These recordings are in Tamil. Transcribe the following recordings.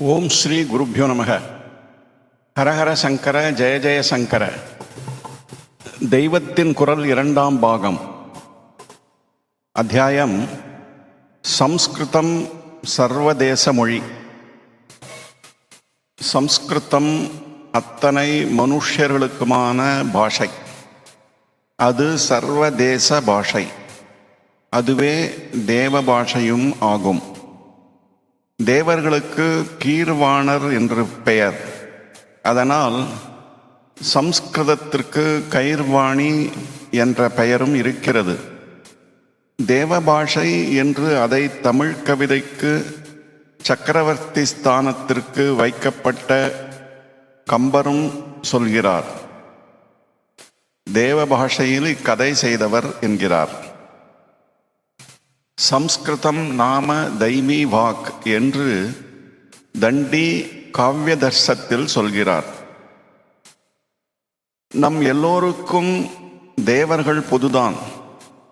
ஓம் ஸ்ரீ குருப்பியோ நமக. ஹரஹர சங்கர ஜெய ஜெய சங்கர. தெய்வத்தின் குரல் இரண்டாம் பாகம். அத்தியாயம் சம்ஸ்கிருதம் சர்வதேச மொழி. சம்ஸ்கிருதம் அத்தனை மனுஷர்களுக்குமான பாஷை. அது சர்வதேச பாஷை. அதுவே தேவ பாஷையும் ஆகும். தேவர்களுக்கு கீர்வாணர் என்று பெயர். அதனால் சம்ஸ்கிருதத்திற்கு கயிர்வாணி என்ற பெயரும் இருக்கிறது. தேவபாஷை என்று அதை தமிழ் கவிதைக்கு சக்கரவர்த்தி ஸ்தானத்திற்கு வைக்கப்பட்ட கம்பரும் சொல்கிறார். தேவபாஷையில் இக்கதை செய்தவர் என்கிறார். சம்ஸ்கிருதம் நாம தைமி வாக் என்று தண்டி காவியதர்சத்தில் சொல்கிறார். நம் எல்லோருக்கும் தேவர்கள் பொதுதான்.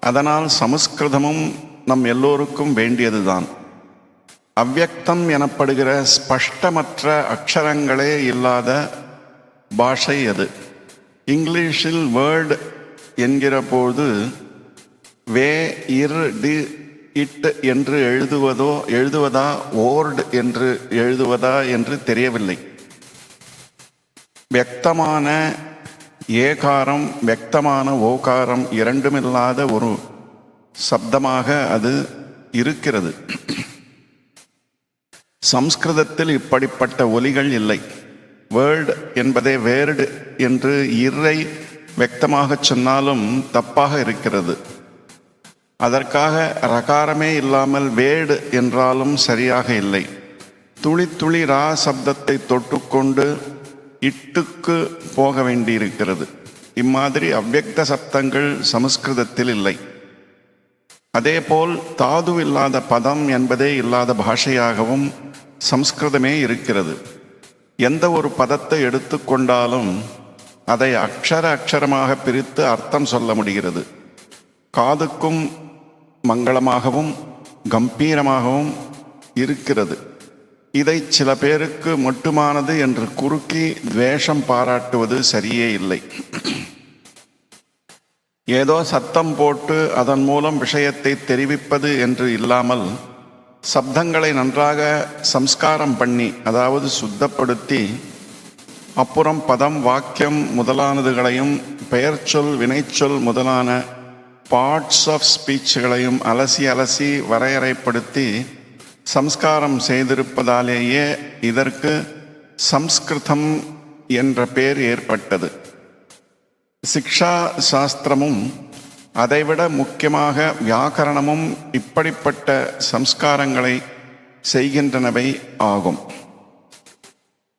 அதனால் சமஸ்கிருதமும் நம் எல்லோருக்கும் வேண்டியதுதான். அவ்வக்தம் எனப்படுகிற ஸ்பஷ்டமற்ற அக்ஷரங்களே இல்லாத பாஷை அது. இங்கிலீஷில் வேர்டு என்கிற போது வே இர் டி இட் என்று எழுதுவதோ எழுதுவதா ஓர்டு என்று எழுதுவதா என்று தெரியவில்லை. வெக்தமான ஏகாரம் வெக்தமான ஓகாரம் இரண்டுமில்லாத ஒரு சப்தமாக அது இருக்கிறது. சம்ஸ்கிருதத்தில் இப்படிப்பட்ட ஒலிகள் இல்லை. வேர்டு என்பதே வேர்டு என்று இறை வெக்தமாகச் சொன்னாலும் தப்பாக இருக்கிறது. அதற்காக ரகாரமே இல்லாமல் வேடு என்றாலும் சரியாக இல்லை. துளி துளி ரா சப்தத்தை தொட்டுக்கொண்டு இட்டுக்கு போக வேண்டியிருக்கிறது. இம்மாதிரி அவ்வக்த சப்தங்கள் சமஸ்கிருதத்தில் இல்லை. அதேபோல் தாது இல்லாத பதம் என்பதே இல்லாத பாஷையாகவும் சம்ஸ்கிருதமே இருக்கிறது. எந்த ஒரு பதத்தை எடுத்துக்கொண்டாலும் அதை அக்ஷர அக்ஷரமாக பிரித்து அர்த்தம் சொல்ல முடிகிறது. காதுக்கும் மங்களமாகவும் கம்பீரமாகவும் இருக்கிறது. இதை சில பேருக்கு மட்டுமானது என்று குறுக்கி துவேஷம் பாராட்டுவது சரியே இல்லை. ஏதோ சத்தம் போட்டு அதன் மூலம் விஷயத்தை தெரிவிப்பது என்று இல்லாமல் சப்தங்களை நன்றாக சம்ஸ்காரம் பண்ணி அதாவது சுத்தப்படுத்தி அப்புறம் பதம் வாக்கியம் முதலானதுகளையும் பெயர்ச்சொல் வினைச்சொல் முதலான பார்ட்ஸ் ஆஃப் ஸ்பீச்சுகளையும் அலசி அலசி வரையறைப்படுத்தி சம்ஸ்காரம் செய்திருப்பதாலேயே இதற்கு சம்ஸ்கிருதம் என்ற பெயர் ஏற்பட்டது. சிக்ஷா சாஸ்திரமும் அதைவிட முக்கியமாக வியாக்கரணமும் இப்படிப்பட்ட சம்ஸ்காரங்களை செய்கின்றனவை ஆகும்.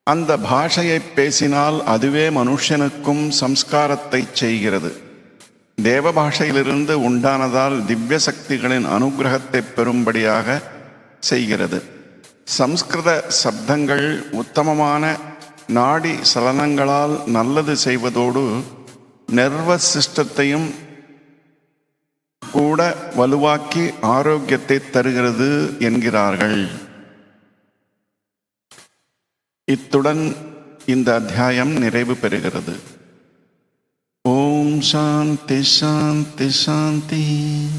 அந்த பாஷையை பேசினால் அதுவே மனுஷனுக்கும் சம்ஸ்காரத்தை செய்கிறது. தேவ பாஷையிலிருந்து உண்டானதால் திவ்ய சக்திகளின் அனுகிரகத்தை பெறும்படியாக செய்கிறது. சம்ஸ்கிருத சப்தங்கள் உத்தமமான நாடி சலனங்களால் நல்லது செய்வதோடு நர்வஸ் சிஸ்டத்தையும் கூட வலுவாக்கி ஆரோக்கியத்தை தருகிறது என்கிறார்கள். இத்துடன் இந்த அத்தியாயம் நிறைவு பெறுகிறது. शांति शांति शांति।